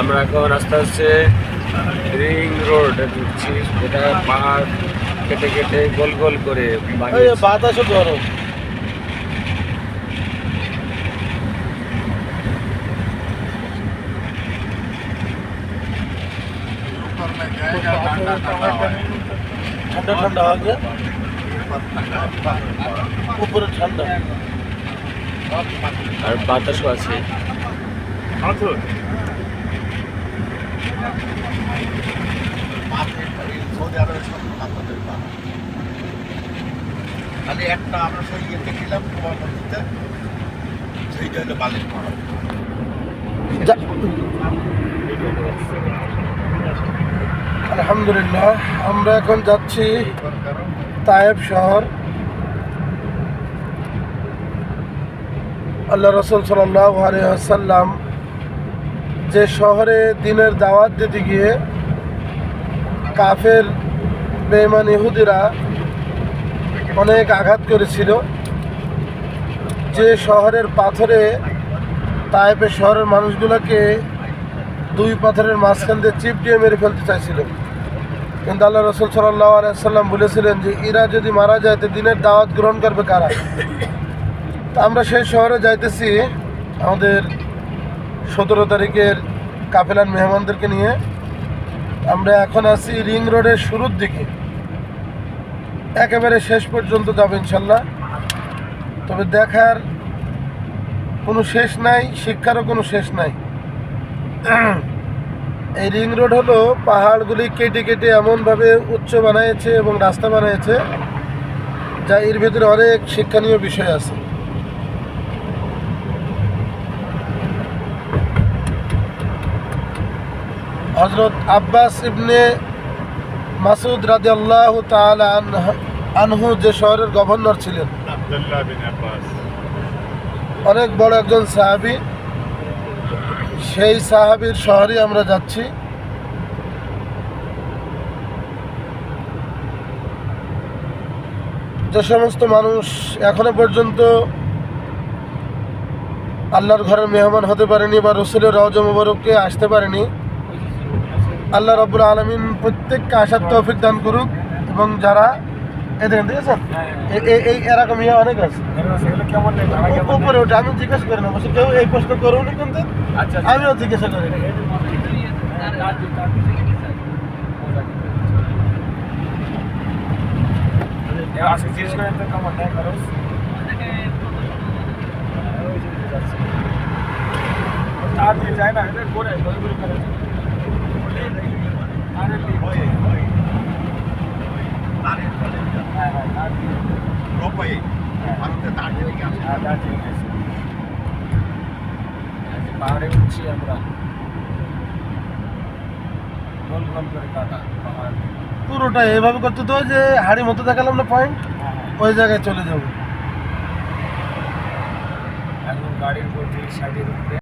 আমরা এখন আস্তে আস্তে রিং রোড ঢুকছি যেটা পাহাড় কেটে কেটে গোল গোল করে। বাতাসও গরম। ঠান্ডা ঠান্ডা হবে উপরে ঠান্ডা। আর বাতাসও আছে। খালি একটা আমরা সেই ইয়েতে কুমার সেইটা হলো বালির পাহাড়। আলহামদুলিল্লাহ আমরা এখন যাচ্ছি তায়েব শহর। আল্লাহ রসুল সাল্লাম যে শহরে দিনের দাওয়াত দিতে গিয়ে কাফের বেমান ইহুদিরা অনেক আঘাত করেছিল। যে শহরের পাথরে তায়েবের শহরের মানুষগুলোকে দুই পাথরের মাঝখান দিয়ে চিপ দিয়ে মেরে ফেলতে চাইছিল। কিন্তু আল্লাহ রসুল সাল্লাহ আলাইসাল্লাম বলেছিলেন যে, ইরা যদি মারা যায়, তো দিনের দাওয়াত গ্রহণ করবে কারা? তা আমরা সেই শহরে যাইতেছি, আমাদের সতেরো তারিখের কাফেলান মেহমানদেরকে নিয়ে আমরা এখন আছি রিং রোডের শুরুর দিকে। একেবারে শেষ পর্যন্ত যাব ইনশাল্লাহ। তবে দেখার কোনো শেষ নাই, শিক্ষারও কোনো শেষ নাই। এই রিং রোড হলো পাহাড়গুলি কেটে কেটে এমনভাবে উচ্চ বানিয়েছে এবং রাস্তা বানিয়েছে যা এর ভেতরে অনেক শিক্ষণীয় বিষয় আছে। হজরত আব্বাস ইবনে মাসুদ রাজি আল্লাহ আনহু যে শহরের গভর্নর ছিলেন। অনেক বড় একজন সাহাবি। সেই সাহাবির শহরে আমরা যাচ্ছি। যে সমস্ত মানুষ এখনও পর্যন্ত আল্লাহর ঘরের মেহমান হতে পারেনি বা রসুলের মুবারককে আসতে পারেনি আল্লাহ রব্বুল আলমিন প্রত্যেককে আসার তৌফিক দান করুক এবং যারা এই দেখেন দেখেছেন এ- এ- এই এরকম ইয়ে অনেক আছে। উপরে ওটা আমি জিজ্ঞেস করি না কেউ এই প্রশ্ন কিন্তু? আচ্ছা আমিও জিজ্ঞাসা করি ভারতের দার্জিলিং আছে পাহাড়ে উঠছি আমরা গোল গোল করে কাটা পুরোটা এভাবে করতে তো যে হাড়ি মতো দেখালাম না পয়েন্ট ওই জায়গায় চলে যাব। এখন গাড়ির উপর সাইডে